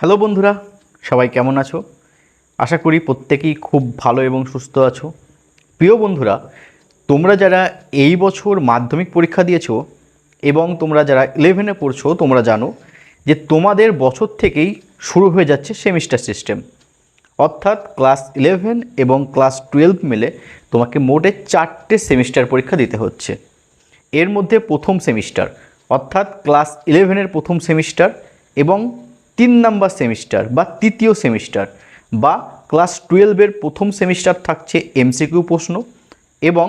Hello বন্ধুরা, সবাই কেমন আছো? আশা করি প্রত্যেকেই খুব ভালো এবং সুস্থ আছো। প্রিয় বন্ধুরা, তোমরা যারা এই বছর মাধ্যমিক পরীক্ষা দিয়েছ এবং তোমরা যারা ইলেভেনে পড়ছো, তোমরা জানো যে তোমাদের বছর থেকেই শুরু হয়ে যাচ্ছে সেমিস্টার সিস্টেম অর্থাৎ ক্লাস ইলেভেন এবং ক্লাস টুয়েলভ মিলে তোমাকে মোটে চারটে সেমিস্টার পরীক্ষা দিতে হচ্ছে। এর মধ্যে প্রথম সেমিস্টার অর্থাৎ ক্লাস ইলেভেনের প্রথম সেমিস্টার এবং তিন নাম্বার সেমিস্টার বা তৃতীয় সেমিস্টার বা ক্লাস টুয়েলভের প্রথম সেমিস্টার থাকছে এমসিকিউ প্রশ্ন এবং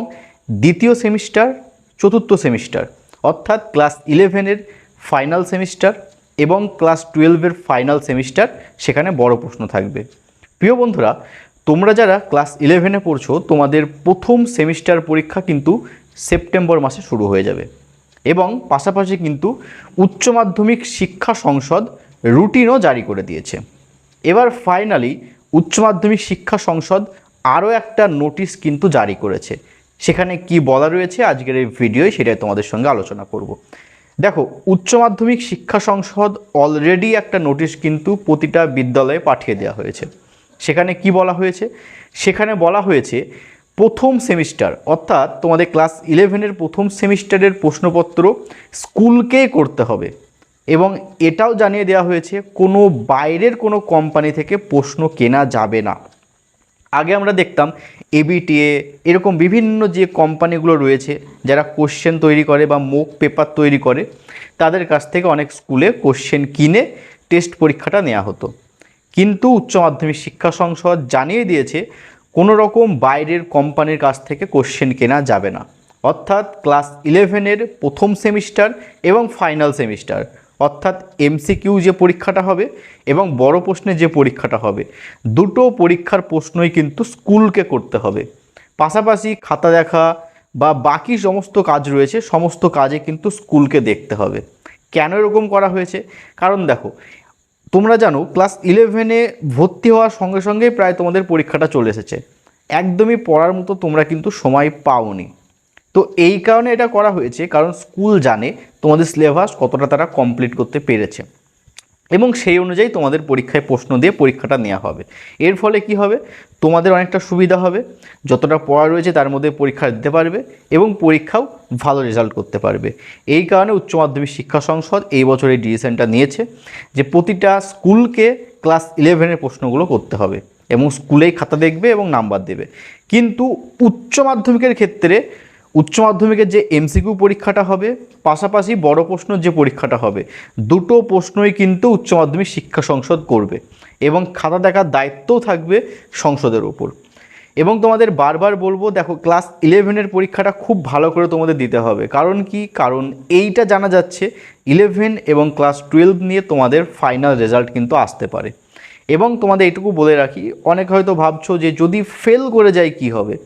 দ্বিতীয় সেমিস্টার চতুর্থ সেমিস্টার, অর্থাৎ ক্লাস ইলেভেনের ফাইনাল সেমিস্টার এবং ক্লাস টুয়েলভের ফাইনাল সেমিস্টার সেখানে বড় প্রশ্ন থাকবে। প্রিয় বন্ধুরা, তোমরা যারা ক্লাস ইলেভেনে পড়ছো, তোমাদের প্রথম সেমিস্টার পরীক্ষা কিন্তু সেপ্টেম্বর মাসে শুরু হয়ে যাবে এবং পাশাপাশি কিন্তু উচ্চ মাধ্যমিক শিক্ষা সংসদ রুটিনও জারি করে দিয়েছে। এবার ফাইনালি উচ্চ মাধ্যমিক শিক্ষা সংসদ আরও একটা নোটিশ কিন্তু জারি করেছে। সেখানে কি বলা রয়েছে আজকের এই ভিডিওয় সেটাই তোমাদের সঙ্গে আলোচনা করব। দেখো, উচ্চ মাধ্যমিক শিক্ষা সংসদ অলরেডি একটা নোটিশ কিন্তু প্রতিটা বিদ্যালয়ে পাঠিয়ে দেওয়া হয়েছে। সেখানে কি বলা হয়েছে? সেখানে বলা হয়েছে, প্রথম সেমিস্টার অর্থাৎ তোমাদের ক্লাস ইলেভেনের প্রথম সেমিস্টারের প্রশ্নপত্র স্কুলকেই করতে হবে। এবং এটাও জানিয়ে দেওয়া হয়েছে, কোনো বাইরের কোনো কোম্পানি থেকে প্রশ্ন কেনা যাবে না। আগে আমরা দেখতাম এবিটিএ এরকম বিভিন্ন যে কোম্পানিগুলো রয়েছে, যারা কোশ্চেন তৈরি করে বা মুখ পেপার তৈরি করে, তাদের কাছ থেকে অনেক স্কুলে কোশ্চেন কিনে টেস্ট পরীক্ষাটা নেওয়া হতো। কিন্তু উচ্চ মাধ্যমিক শিক্ষা সংসদ জানিয়ে দিয়েছে, কোনো রকম বাইরের কোম্পানির কাছ থেকে কোশ্চেন কেনা যাবে না। অর্থাৎ ক্লাস ইলেভেনের প্রথম সেমিস্টার এবং ফাইনাল সেমিস্টার অর্থাৎ এমসিকিউ যে পরীক্ষাটা হবে এবং বড় প্রশ্নে যে পরীক্ষাটা হবে, দুটো পরীক্ষার প্রশ্নই কিন্তু স্কুলকে করতে হবে। পাশাপাশি খাতা দেখা বা বাকি সমস্ত কাজ রয়েছে, সমস্ত কাজে কিন্তু স্কুলকে দেখতে হবে। কেন এরকম করা হয়েছে? কারণ দেখো, তোমরা জানো, ক্লাস ইলেভেনে ভর্তি হওয়ার সঙ্গে সঙ্গেই প্রায় তোমাদের পরীক্ষাটা চলে এসেছে। একদমই পড়ার মতো তোমরা কিন্তু সময় পাওনি। তো এই কারণে এটা করা হয়েছে, কারণ স্কুল জানে তোমাদের সিলেবাস কতটা তারা কমপ্লিট করতে পেরেছে। এবং সেই অনুযায়ী তোমাদের পরীক্ষায় প্রশ্ন দিয়ে পরীক্ষাটা নেওয়া হবে। এর ফলে কি হবে? তোমাদের অনেকটা সুবিধা হবে, যতটা পড়া রয়েছে তার মধ্যে পরীক্ষা দিতে পারবে এবং পরীক্ষাও ভালো রেজাল্ট করতে পারবে। এই কারণে উচ্চ মাধ্যমিক শিক্ষা সংসদ এই বছর এই ডিসিশনটা নিয়েছে যে প্রতিটা স্কুলকে ক্লাস ইলেভেনের প্রশ্নগুলো করতে হবে এবং স্কুলেই খাতা দেখবে এবং নাম্বার দেবে। কিন্তু উচ্চ মাধ্যমিকের ক্ষেত্রে উচ্চ মাধ্যমিকের যে এমসিকিউ পরীক্ষাটা হবে, পাশাপাশি বড় প্রশ্ন যে পরীক্ষাটা হবে, দুটো প্রশ্নই কিন্তু উচ্চ মাধ্যমিক শিক্ষা সংসদ করবে এবং খাতা দেখার দায়িত্বও থাকবে সংসদের ওপর। এবং তোমাদের বারবার বলব, দেখো, ক্লাস ইলেভেনের পরীক্ষাটা খুব ভালো করে তোমাদের দিতে হবে। কারণ কি? কারণ এইটা জানা যাচ্ছে ইলেভেন এবং ক্লাস টুয়েলভ নিয়ে তোমাদের ফাইনাল রেজাল্ট কিন্তু আসতে পারে। এবং তোমাদের এইটুকু বলে রাখি, অনেক হয়তো ভাবছ যে যদি ফেল করে যায় কি হবে?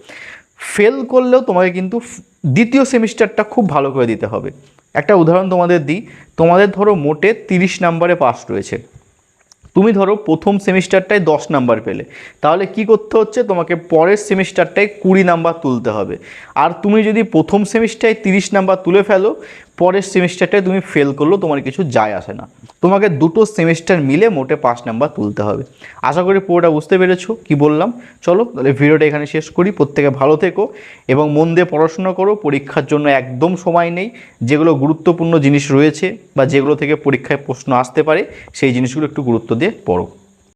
ফেল করলেও তোমাকে কিন্তু দ্বিতীয় সেমিস্টারটা খুব ভালো করে দিতে হবে। একটা উদাহরণ তোমাদের দিই। তোমাদের ধরো মোটে তিরিশ নাম্বারে পাস রয়েছে। তুমি ধরো প্রথম সেমিস্টারটায় দশ নাম্বার পেলে। তাহলে কি করতে হচ্ছে? তোমাকে পরের সেমিস্টারটায় কুড়ি নাম্বার তুলতে হবে। আর তুমি যদি প্রথম সেমিস্টারে তিরিশ নাম্বার তুলে ফেলো পরের সেমিস্টারটায় তুমি ফেল করলেও তোমার কিছু যায় আসে না। তোমাকে দুটো সেমিস্টার মিলে মোটে পাঁচ নাম্বার তুলতে হবে। আশা করি পুরোটা বুঝতে পেরেছ, কি বললাম? চলো, তাহলে ভিডিওটা এখানে শেষ করি। প্রত্যেকে ভালো থেকো এবং মন দিয়ে পড়াশোনা করো। পরীক্ষার জন্য একদম সময় নেই। যেগুলো গুরুত্বপূর্ণ জিনিস রয়েছে বা যেগুলো থেকে পরীক্ষায় প্রশ্ন আসতে পারে, সেই জিনিসগুলো একটু গুরুত্ব দিয়ে পড়ো।